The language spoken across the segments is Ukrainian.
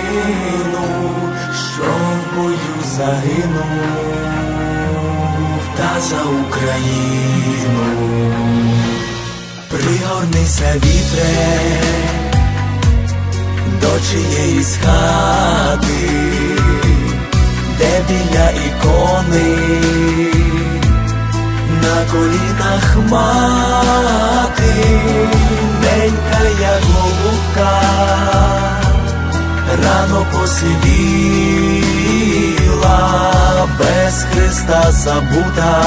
сину, що в бою загинув, та за Україну, пригорнися вітре до чиєїсь хати, де біля ікони на колінах мати, рано посивіла, без Христа забута,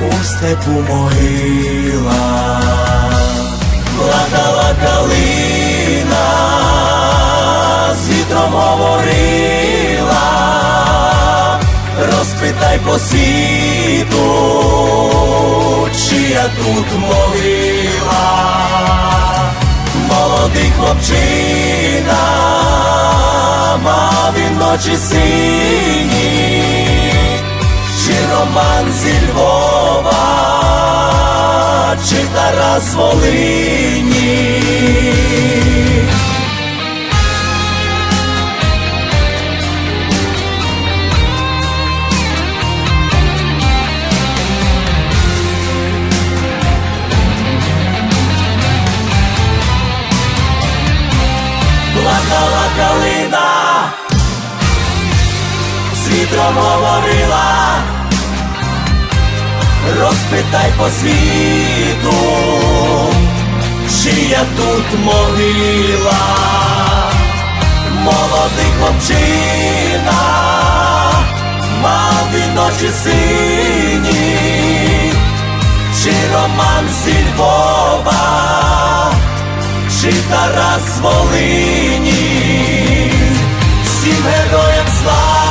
у степу могила, плакала калина, з вітром говорила розпитай по світу, чия тут могила, молодий хлопчина, мав він очі сині, чи роман зі Львова, чи Тарас Волині. Плакала калина, з вітром говорила, розпитай по світу, чия тут могила, молодий хлопчина, мав і ночі сині, чи роман зі Львова чи Тарас Волині, всім героям слава!